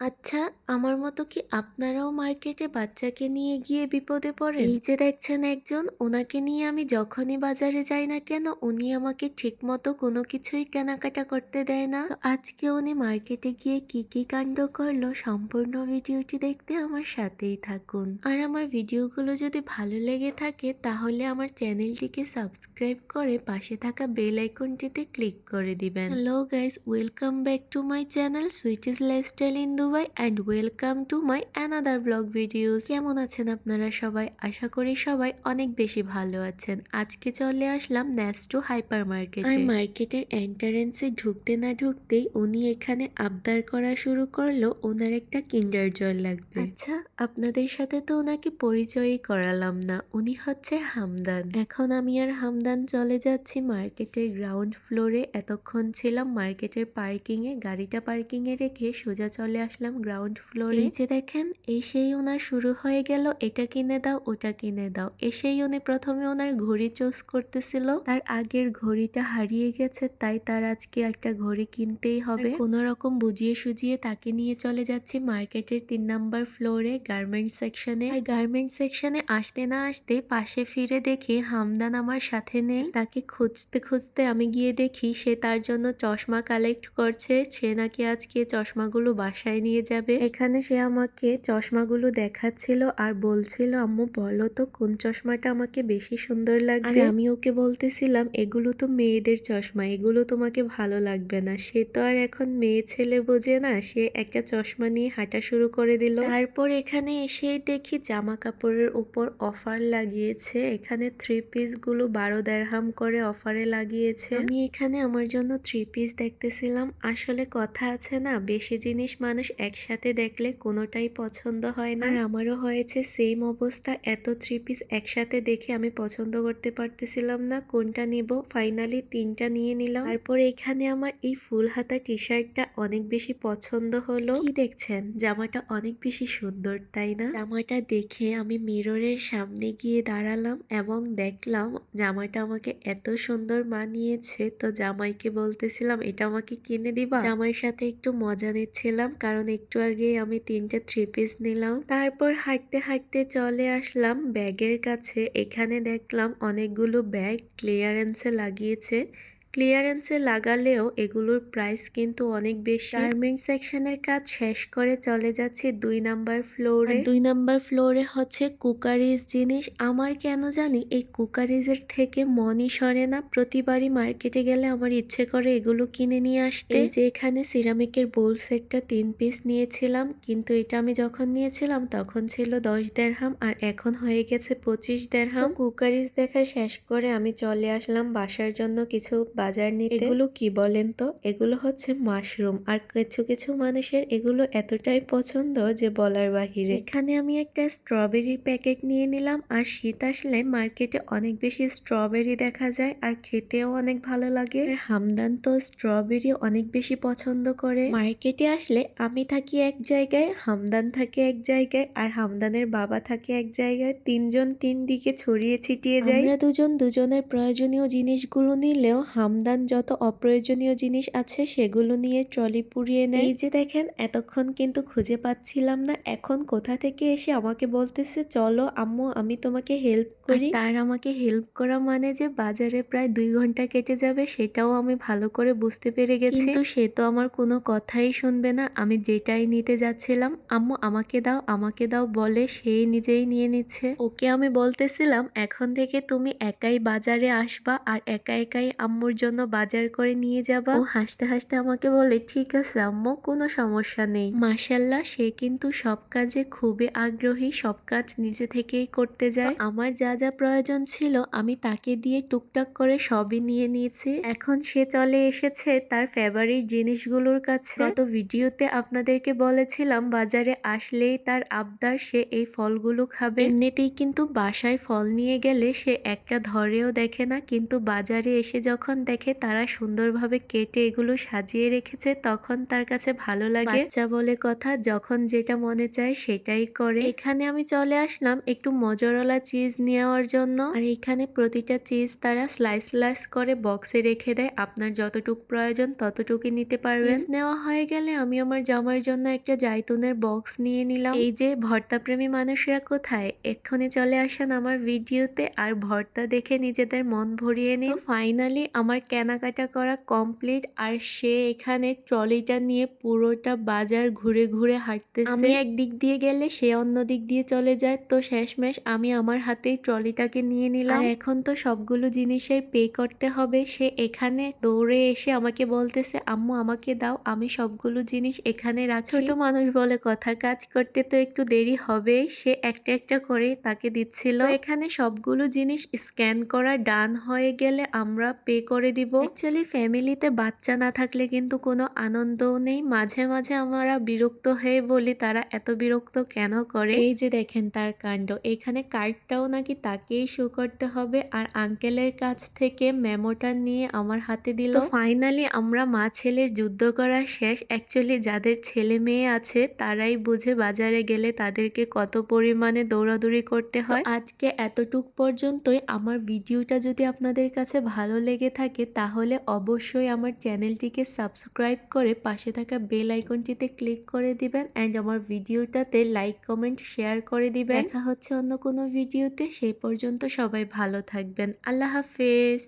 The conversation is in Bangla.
আচ্ছা, আমার মতো কি আপনারাও মার্কেটে বাচ্চাকে নিয়ে গিয়ে বিপদে পড়ে এই যে দেখছেন একজন, ওনাকে নিয়ে আমি যখনই বাজারে যাই না কেন, উনি আমাকে ঠিকমতো কোনো কিছুই কেনাকাটা করতে দেয় না। তো আজকে উনি মার্কেটে গিয়ে কি কি কাণ্ড করল, সম্পূর্ণ ভিডিওটি দেখতে আমার সাথেই থাকুন। আর আমার ভিডিওগুলো যদি ভালো লেগে থাকে, তাহলে আমার চ্যানেলটিকে সাবস্ক্রাইব করে পাশে থাকা বেল আইকনটিতে ক্লিক করে দিবেন। Hello guys, welcome back to my channel Sweetie's lifestyle in Dubai and welcome to my another blog videos কেমন আছেন আপনারা সবাই? আশা করি সবাই অনেক বেশি ভালো আছেন। আজকে চলে আসলাম নেক্সট টু হাইপার মার্কেট আর মার্কেটের এন্টারেন্সে ঢুকতে না ঢুকতেই উনি এখানে আবদার করা শুরু করল ওনার একটা কিন্ডার জল লাগবে। আচ্ছা আপনাদের সাথে তো ওনাকে পরিচয়ই করালাম না উনি হচ্ছে হামদান। এখন আমি আর হামদান চলে যাচ্ছি মার্কেটের গ্রাউন্ড ফ্লোরে এতক্ষণ ছিলাম মার্কেটের পার্কিংয়ে গাড়িটা পার্কিংয়ে রেখে সোজা চলে আসলাম গ্রাউন্ড ফ্লোরে এই যে দেখেন এসেই ওনার শুরু হয়ে গেল এটা কিনে দাও ওটা কিনে দাও। এসেই উনি প্রথমে ওনার ঘড়ি চুজ করতেছিল। তার আগের ঘড়িটা হারিয়ে গেছে তাই তার আজকে একটা ঘড়ি কিনতেই হবে। কোন রকম বুঝিয়ে সুজিয়ে তাকে নিয়ে চলে যাচ্ছি মার্কেটের তিন নাম্বার ফ্লোরে গার্মেন্ট সেকশনে আর গার্মেন্ট সেকশনে আসতে না আসতে পাশে ফিরে দেখি হামদান আমার সাথে নেই। তাকে খুঁজতে খুঁজতে আমি গিয়ে দেখি সে তার জন্য চশমা কালেক্ট করছে। সে নাকি আজকে চশমাগুলো বাসায় নিয়ে যাবে। এখানে সে আমাকে চশমাগুলো দেখাচ্ছিল আর বলছিল, আম্মু, বলো তো, কোন চশমাটা আমাকে বেশি সুন্দর লাগবে? আমি ওকে বলতেছিলাম, এগুলো তো মেয়েদের চশমা, এগুলো তোমাকে ভালো লাগবে না। সে তো আর এখন মেয়ে ছেলে বোঝে না, সে একটা চশমা নিয়ে হাঁটা শুরু করে দিল। তারপর এখানে এসেই দেখি জামা কাপড়ের উপর অফার লাগিয়েছে। এখানে থ্রি পিসগুলো বারো দেড়হাম করে অফারে লাগিয়েছে। আমি এখানে আমার জন্য থ্রি পিস দেখতেছিলাম। আসলে কথা আছে না, বেশি জিনিস মানুষ একসাথে দেখলে কোনোটাই পছন্দ হয় না। আর আমারও হয়েছে সেম অবস্থা। এত থ্রি পিস একসাথে দেখে আমি পছন্দ করতে পারতেছিলাম না। কোনটা নিব? ফাইনালি তিনটা নিয়ে নিলাম। তারপর এখানে আমার এই ফুল হাতা টি শার্টটা অনেক বেশি পছন্দ হলো। কি দেখছেন? জামাটা অনেক বেশি সুন্দর, তাই না? জামাটা দেখে আমি মিররের সামনে গিয়ে দাঁড়ালাম এবং দেখলাম জামাটা আমাকে এত সুন্দর মানিয়েছে। তো জামাইকে বলতেছিলাম, এটা আমাকে কিনে দিবা? জামাইয়ের সাথে একটু মজা নিচ্ছিলাম, কারণ একটু আগে আমি তিনটা থ্রি পিস নিলাম। তারপর হাঁটতে হাঁটতে চলে আসলাম ব্যাগের কাছে। এখানে দেখলাম অনেকগুলো ব্যাগ ক্লিয়ারেন্সে লাগিয়েছে। ক্লিয়ারেন্সে লাগালেও এগুলোর প্রাইস কিন্তু অনেক বেশি। গার্মেন্ট সেকশনের কাজ শেষ করে চলে যাচ্ছে দুই নাম্বার ফ্লোরে। দুই নাম্বার ফ্লোরে হচ্ছে কুকারিজ জিনিস। আমার কেন জানি এই কুকারিজের থেকে মনই সরে না। প্রতিবারই মার্কেটে গেলে আমার ইচ্ছে করে এগুলো কিনে নিয়ে আসতে। যে এখানে সিরামিকের বোল সেটটা তিন পিস নিয়েছিলাম। কিন্তু এটা আমি যখন নিয়েছিলাম তখন ছিল দশ দেড়হাম আর এখন হয়ে গেছে পঁচিশ দেড়হাম। কুকারিজ দেখা শেষ করে আমি চলে আসলাম বাসার জন্য কিছু বাজার নিতে? এগুলো কি বলেন তো? এগুলো হচ্ছে মাশরুম। আর কিছু কিছু মানুষের এগুলো এতটাই পছন্দ যে বলার বাহিরে। এখানে আমি একটা স্ট্রবেরির প্যাকেট নিয়ে নিলাম। আর শীত আসলে মার্কেটে অনেক বেশি স্ট্রবেরি দেখা যায় আর খেতেও অনেক ভালো লাগে। আর হামদান তো স্ট্রবেরি অনেক বেশি পছন্দ করে। মার্কেটে আসলে আমি থাকি এক জায়গায় হামদান থাকে এক জায়গায় আর হামদানের বাবা থাকে এক জায়গায়। তিনজন তিন দিকে ছড়িয়ে ছিটিয়ে যায়। আমরা দুজন দুজনের প্রয়োজনীয় জিনিসগুলো নিলেও হামদান যত অপ্রয়োজনীয় জিনিস আছে সেগুলো নিয়ে ট্রলি পুড়িয়ে নেয়। এই যে দেখেন এতক্ষণ কিন্তু খুঁজে পাচ্ছিলাম না। এখন কোথা থেকে এসে আমাকে বলতেছে চলো আম্মু আমি তোমাকে হেল্প করি। তার আমাকে হেল্প করা মানে যে বাজারে প্রায় দুই ঘণ্টা কেটে যাবে সেটাও আমি ভালো করে বুঝতে পেরে গেছি। কিন্তু সে তো আমার কোনো কথাই শুনবে না। আমি যেটাই নিতে যাচ্ছিলাম আম্মু আমাকে দাও আমাকে দাও বলে সেই নিজেই নিয়ে নিচ্ছে। ওকে আমি বলতেছিলাম এখন থেকে তুমি একাই বাজারে আসবা আর একা একাই আম্মুর জন্য বাজার করে নিয়ে যাবা? ও হাসতে হাসতে আমাকে বলে ঠিক আছে আম্মু কোনো সমস্যা নেই। মাসাল্লাহ সে কিন্তু সব কাজে খুবই আগ্রহী সব কাজ নিজে থেকেই করতে যায়। আমার যা যা প্রয়োজন ছিল আমি তাকে দিয়ে টুকটাক করে সবই নিয়ে নিয়েছি। এখন সে চলে এসেছে তার ফেভারিট জিনিসগুলোর কাছে। গত ভিডিওতে আপনাদেরকে বলেছিলাম বাজারে আসলেই তার আবদার সে এই ফলগুলো খাবে। এমনিতেই কিন্তু বাসায় ফল নিয়ে গেলে সে একটা ধরেও দেখে না কিন্তু বাজারে এসে যখন দেখে তারা সুন্দরভাবে কেটে এগুলো সাজিয়ে রেখেছে তখন তার কাছে ভালো লাগে। বাচ্চা বলে কথা যখন যেটা মনে চায় সেটাই করে। এখানে আমি চলে আসলাম একটু মজরলা চিজ নেওয়ার জন্য। আর এখানে প্রতিটা চিজ তারা স্লাইস স্লাইস করে বক্সে রেখে দেয়। আপনার যতটুক প্রয়োজন ততটুকুই নিতে পারবেন। নেওয়া হয়ে গেলে আমি আমার জামার জন্য একটা জাইতুনের বক্স নিয়ে নিলাম। এই যে ভর্তা প্রেমী মানুষরা কোথায়? এক্ষুনি চলে আসেন আমার ভিডিওতে। আর ভর্তা দেখে নিজেদের মন ভরিয়ে নিন। ফাইনালি আমার কেনাকাটা করা কমপ্লিট আর সে এখানে ট্রলিটা নিয়ে পুরোটা বাজার ঘুরে ঘুরে হাঁটতেছে। আমি একদিক দিয়ে গেলে সে অন্য দিক দিয়ে চলে যায়। তো শেষমেশ আমি আমার হাতেই ট্রলিটাকে নিয়ে নিলাম। আর এখন তো সবগুলো জিনিসের পে করতে হবে। সে এখানে দৌড়ে এসে আমাকে বলতেছে আম্মু আমাকে দাও। আমি সবগুলো জিনিস এখানে রাখি। ছোট মানুষ বলে কথা কাজ করতে তো একটু দেরি হবে। সে একটা একটা করে তাকে দিচ্ছিল। এখানে সবগুলো জিনিস স্ক্যান করা ডান হয়ে গেলে আমরা পে করে দিব। অ্যাকচুয়ালি ফ্যামিলিতে বাচ্চা না থাকলে কিন্তু কোনো আনন্দও নেই। মাঝে মাঝে আমরা বিরক্ত হয়ে বলি তারা এত বিরক্ত কেন করে? এই যে দেখেন তার কাণ্ড। এখানে কার্ডটাও নাকি তাকেই শো করতে হবে। আর আঙ্কেলের কাছ থেকে মেমোটা নিয়ে আমার হাতে দিল। ফাইনালি আমরা মা ছেলের যুদ্ধ করা শেষ। অ্যাকচুয়ালি যাদের ছেলে মেয়ে আছে তারাই বুঝে বাজারে গেলে তাদেরকে কত পরিমাণে দৌড়াদৌড়ি করতে হয়। আজকে এতটুক পর্যন্তই। আমার ভিডিওটা যদি আপনাদের কাছে ভালো লেগে থাকে, তাহলে অবশ্যই আমার চ্যানেলটিকে সাবস্ক্রাইব করে পাশে থাকা বেল আইকনটিতে ক্লিক করে দিবেন অ্যান্ড আমার ভিডিওটাতে লাইক কমেন্ট শেয়ার করে দিবেন। দেখা হচ্ছে অন্য কোনো ভিডিওতে, সেই পর্যন্ত সবাই ভালো থাকবেন। আল্লাহ হাফেজ।